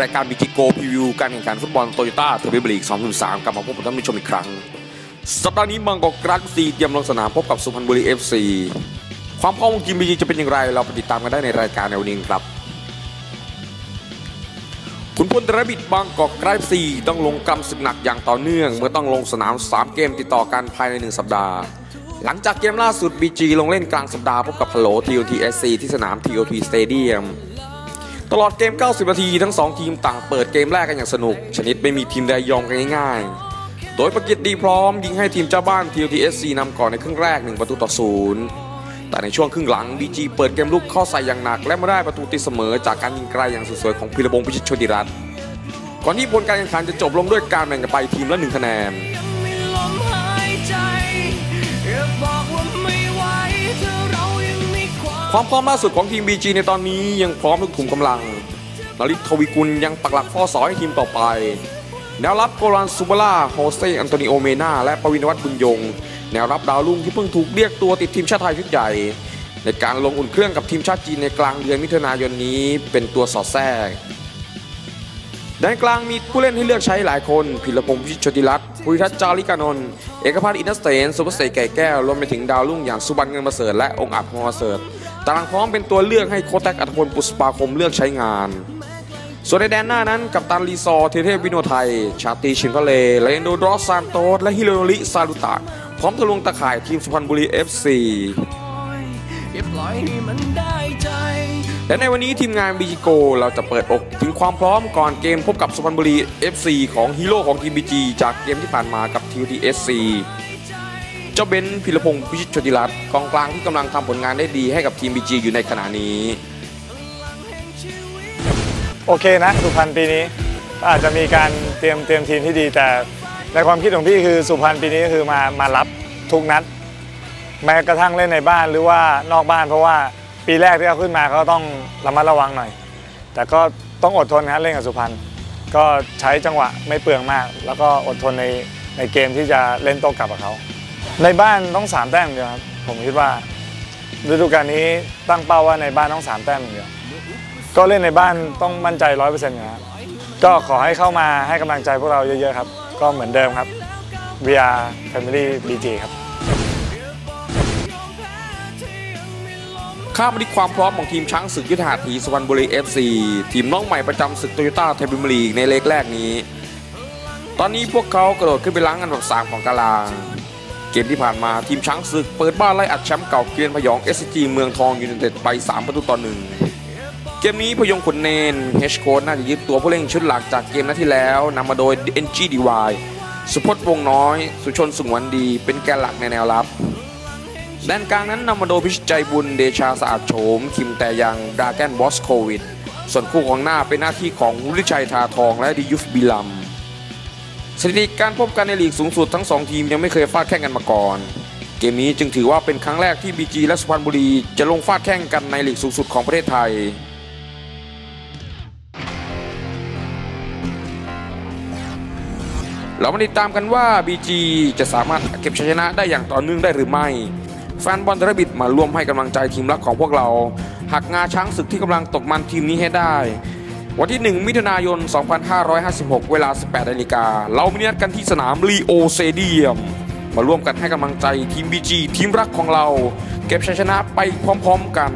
รายการบิจิโกพรีวิวการแข่งขันฟุตบอลโตโยต้าเทอร์เบลีก2013กลับมาพบกับท่านผู้ชมอีกครั้ง สัปดาห์นี้บางกอกกราฟซีเตรียมลงสนามพบกับสุพรรณบุรี FC ความพร้อมของทีมบีจีจะเป็นอย่างไร เราไปติดตามกันได้ในรายการในวันนี้ครับขุนพลตระบิดบางกอกกราฟซีต้องลงกำศึกหนักอย่างต่อเนื่อง เมื่อต้องลงสนาม 3 เกมติดต่อกันภายใน 1 สัปดาห์ หลังจากเกมล่าสุด BG ลงเล่นกลางสัปดาห์พบกับพะโล TOT SC ที่สนาม TOT Stadium ต ตลอดเกม 90 นาทีทั้ง 2 ทีมต่างเปิดเกมแรกกันอย่างสนุก ชนิดไม่มีทีมใดยอมกันง่ายๆ โดยประกิตดีพร้อมยิงให้ทีมเจ้าบ้าน TOTSC นำก่อนในครึ่งแรก 1 ประตูต่อศูนย์แต่ในช่วงครึ่งหลัง BG เปิดเกมลุกเข้าใส่อย่างหนัก และมาได้ประตูตีเสมอจากการยิงไกลอย่างสวยๆของพิรพงพิชิตโชติรัตน์ก่อนที่ผลการแข่งขันจะจบลงด้วยการแบ่งกันไปทีมละหนึ่งคะแนน ความพร้อมล่าสุดของทีม BG ในตอนนี้ยังพร้อมทุกถุงกำลังนาริทวีกุลยังปักหลักข้อสอให้ทีมต่อไป แนวรับโกรันซูบาร่าโฮเซอันโตนิโอเมนาและปวินวัฒน์บุญยง แนวรับดาวรุ่งที่เพิ่งถูกเรียกตัวติดทีมชาติไทยชุดใหญ่ ในการลงอุ่นเครื่องกับทีมชาติจีนในกลางเดือนมิถุนายนนี้เป็นตัวสอดแทรกด้านกลางมีผู้เล่นให้เลือกใช้หลายคน พิรพงศ์พิชิตโชติรัตน์ภูริทัศน์จาริกานนท์เอกพันธ์อินทเสนสุภเสกไก่แก้วรวมไปถึงดาวรุ่งอย่างสุบันเงินประเสริฐและองค์อาจพงศ์ประเสริฐ ตารางพร้อมเป็นตัวเลือกให้โคแท็กอัตพลปุสปาคมเลือกใช้งาน ส่วนในแดนหน้านั้นกับตันรีซอเทเทพวิโนไทย ชาตรีชินพะเลเลนโดดรอสซานโตสและฮิโรโนริซาลุตะ พร้อมทะลวงตะข่ายทีมสุพรรณบุรี FC อย่าปล่อยให้มันได้ใจและในวันนี้ทีมงานบีจีโกเราจะเปิดอกถึงความพร้อมก่อนเกมพบกับสุพรรณบุรี FC ของฮีโร่ของทีมบีจีจากเกมที่ผ่านมากับทีมทีเอสซี เจ้าเบนซ์พิรพงศ์พิชิตชติรัตน์กองกลางที่กำลังทำผลงานได้ดีให้กับทีมบีจีอยู่ในขณะนี้ โอเคนะสุพรรณปีนี้อาจจะมีการเตรียมเตรียมทีมที่ดี แต่ในความคิดของพี่คือสุพรรณปีนี้ก็คือมามารับทุกนัด แม้กระทั่งเล่นในบ้านหรือว่านอกบ้านเพราะว่าปีแรกที่เขาขึ้นมาก็ต้องระมัดระวังหน่อย แต่ก็ต้องอดทนนะเล่นกับสุพรรณก็ใช้จังหวะไม่เปลืองมาก แล้วก็อดทนในในเกมที่จะเล่นโต้กลับกับเขา ในบ้านต้องสามแต้มเดียวครับผมคิดว่าฤดูกาลนี้ตั้งเป้าว่าในบ้านต้องสามแต้มอย่างเดียวก็เล่นในบ้านต้องมั่นใจร้อยเปอร์เซ็นต์ครับก็ขอให้เข้ามาให้กำลังใจพวกเราเยอะๆครับ ก็เหมือนเดิมครับ VR Family BG ครับข้ามมาที่ความพร้อมของทีมช้างศึกยุทธหัตถีสุพรรณบุรี FC ทีมน้องใหม่ประจำศึกโตโยต้าไทยพิมยร์ลีกในเล็กแรกนี้ ตอนนี้พวกเขากระโดดขึ้นไปล้างอันดับ3ของตาราง เกมที่ผ่านมาทีมช้างศึก เปิดบ้านไล่อัดแชมป์เก่าเกรียนพยอง SCG เมืองทองยูไนเต็ดไป 3 ประตูต่อหนึ่งเกมนี้พยองขุนเนนเฮชโค้น่าจะยึดตัวผู้เล่นชุดหลักจากเกมนัดที่แล้วนำมาโดย NGDY สุพจน์วงน้อย สุชนสุงวันดี เป็นแกนหลักในแนวรับด้านกลางนั้นนำมาโดยพิชใจบุญเดชาสะอาดโฉม คิมแต่ยังดาแกนบอสโควิด ส่วนคู่ของหน้าเป็นหน้าที่ของวุฒิชัยทาทองและดิยุฟบิลัม สถิติการพบกันในลีกสูงสุดทั้ง 2 ทีมยังไม่เคยฟาดแข่งกันมาก่อน เกมนี้จึงถือว่าเป็นครั้งแรกที่ BG และสุพรรณบุรีจะลงฟาดแข่งกันในลีกสูงสุดของประเทศไทยเรามาติดตามกันว่า BG จะสามารถเก็บชัยชนะได้อย่างต่อเนื่องได้หรือไม่ แฟนบอลทรบิดมาร่วมให้กำลังใจทีมรักของพวกเรา หักงาช้างศึกที่กำลังตกมันทีมนี้ให้ได้ วันที่ 1 มิถุนายน 2556 เวลา 18นาฬิกา เรามีนัดกันที่สนามลีโอเซเดียม มาร่วมกันให้กำลังใจทีมบีจีทีมรักของเรา เก็บชัยชนะไปพร้อมๆกัน